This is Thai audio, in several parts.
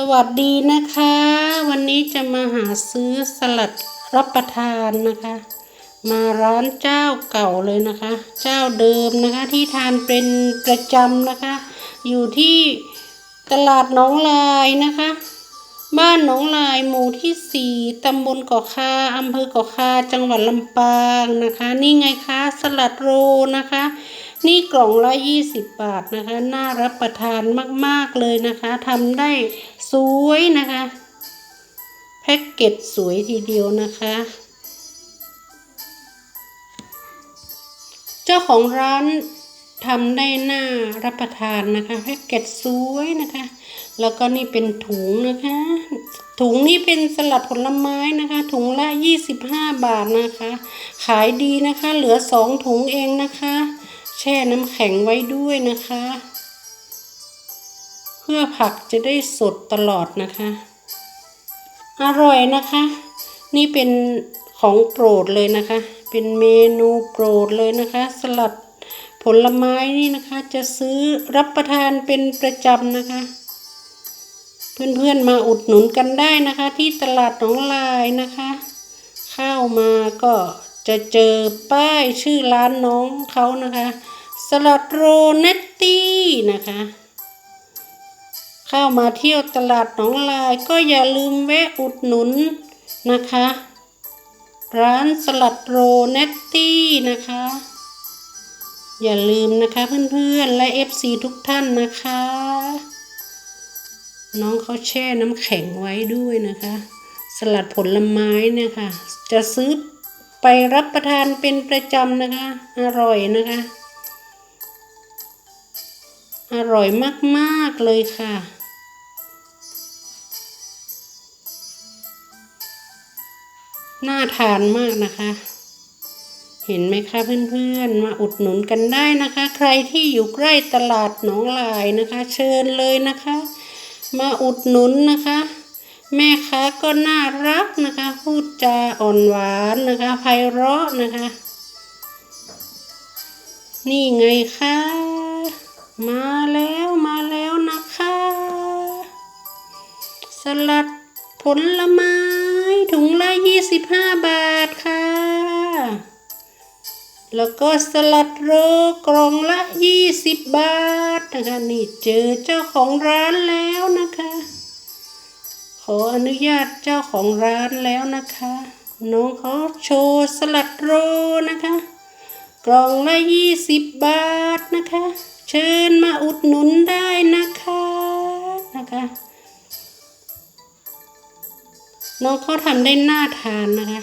สวัสดีนะคะ วันนี้จะมาหาซื้อสลัดรับประทานนะคะ มาร้านเจ้าเก่าเลยนะคะ เจ้าเดิมนะคะที่ทานเป็นประจำนะคะ อยู่ที่ตลาดหน้องลายนะคะ บ้านหนองลายหมู่ที่สี่ตำบลเกาะคาอำเภอเกาะคาจังหวัดลำปางนะคะ นี่ไงคะสลัดโรนะคะ นี่กล่องละยี่สิบบาทนะคะ น่ารับประทานมากๆเลยนะคะทำได้สวยนะคะ แพ็กเกจสวยทีเดียวนะคะ เจ้าของร้านทำได้น่ารับประทานนะคะแพ็กเกจสวยนะคะ แล้วก็นี่เป็นถุงนะคะ ถุงนี่เป็นสลัดผลไม้นะคะ ถุงละ 25 บาทนะคะ ขายดีนะคะ เหลือสองถุงเองนะคะ แช่น้ำแข็งไว้ด้วยนะคะ เพื่อผักจะได้สดตลอดนะคะ อร่อยนะคะ นี่เป็นของโปรดเลยนะคะ เป็นเมนูโปรดเลยนะคะ สลัดผลไม้นี่นะคะ จะซื้อรับประทานเป็นประจำนะคะ เพื่อนๆมาอุดหนุนกันได้นะคะ ที่ตลาดหนองลายนะคะเข้ามาก็ จะเจอป้ายชื่อร้านน้องเขานะคะสลัดโรเนตตี้นะคะ เข้ามาเที่ยวตลาดหนองลายก็อย่าลืมแวะอุดหนุนนะคะ ร้านสลัดโรเนตตี้นะคะ อย่าลืมนะคะเพื่อนๆ และ FC ทุกท่านนะคะ น้องเขาแช่น้ำแข็งไว้ด้วยนะคะ สลัดผลไม้เนี่ยค่ะ จะซื้อ ไปรับประทานเป็นประจำนะคะ อร่อยนะคะ อร่อยมากๆเลยค่ะ น่าทานมากนะคะ เห็นไหมคะเพื่อนๆ มาอุดหนุนกันได้นะคะ ใครที่อยู่ใกล้ตลาดหนองลายนะคะ เชิญเลยนะคะ มาอุดหนุนนะคะ แม่ค้าก็น่ารักนะคะ พูดจาอ่อนหวานนะคะไพเราะนะคะ นี่ไงคะมาแล้วมาแล้วนะคะ สลัดผลไม้ถุงละ25บาทค่ะ แล้วก็สลัดโรกล่องละ20บาทนะคะ นี่เจอเจ้าของร้านแล้วนะคะ ขออนุญาตเจ้าของร้านแล้วนะคะ น้องเขาโชว์สลัดโรนะคะ กล่องละ20บาทนะคะ เชิญมาอุดหนุนได้นะคะนะคะน้องเขาทำได้น่าทานนะคะ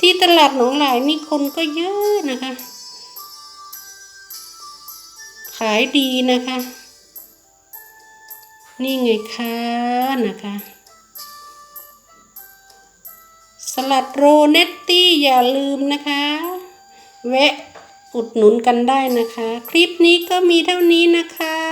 ที่ตลาดหนองหลายนี่คนก็เยอะนะคะ ขายดีนะคะ นี่ไงคะนะคะ ลัดโรเนตตี้อย่าลืมนะคะ แวะอุดหนุนกันได้นะคะ คลิปนี้ก็มีเท่านี้นะคะ